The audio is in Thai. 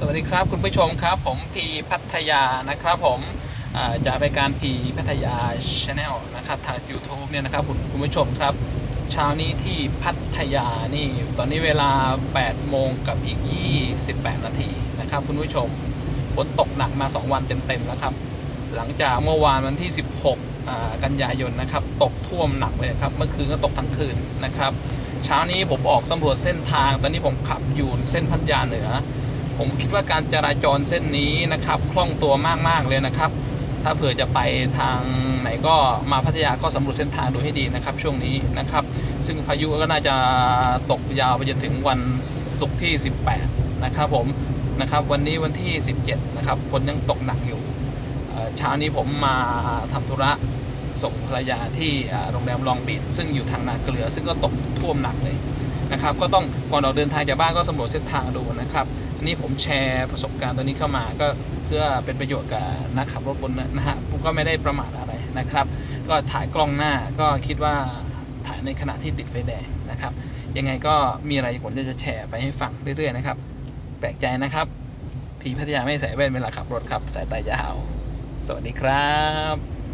สวัสดีครับคุณผู้ชมครับ ผมพีพัทยานะครับผมจากรายการพีพัทยาชาแนลนะครับทาง YouTube เนี่ยนะครับคุณคุณผู้ชมครับ เช้านี้ที่พัทยานี่ตอนนี้เวลา 8 โมงกับอีก 28 นาทีนะครับคุณผู้ชมฝนตกหนักมา 2 วันเต็มๆแล้วครับ หลังจากเมื่อวานวันที่ 16 กันยายนนะครับ ตกท่วมหนักเลยครับ เมื่อคืนก็ตกทั้งคืนนะครับ เช้านี้ผมออกสำรวจเส้นทาง ตอนนี้ผมขับอยู่เส้นพัทยาเหนือ ผมคิดว่าการจราจรเส้นนี้นะครับคล่องตัวมากๆเลยนะครับ ถ้าเผื่อจะไปทางไหนก็มาพัทยาก็สำรวจเส้นทางดูให้ดีนะครับ ช่วงนี้นะครับ ซึ่งพายุก็น่าจะตกยาวไปจนถึงวันศุกร์ที่ 18 นะครับผมนะครับวันนี้วันที่ 17 นะครับฝนยังตกหนักอยู่เช้านี้ผมมาทำธุระส่งภรรยาที่โรงแรมลองบีดซึ่งอยู่ทางนาเกลือ ซึ่งก็ตกท่วมหนักเลย นะครับก็ต้องก่อนออกเดินทางจากบ้านก็สำรวจเส้นทางดูนะครับอันนี้ผมแชร์ประสบการณ์ตัวนี้เข้ามาก็เพื่อเป็นประโยชน์กับนักขับรถบนนะฮะผมก็ไม่ได้ประมาทอะไรนะครับ ก็ถ่ายกล้องหน้าก็คิดว่าถ่ายในขณะที่ติดไฟแดงนะครับ ยังไงก็มีอะไรผมจะแชร์ไปให้ฟังเรื่อยๆนะครับ แปลกใจนะครับผีพัทยาไม่ใส่แว่นเวลาขับรถครับสายตายาว สวัสดีครับ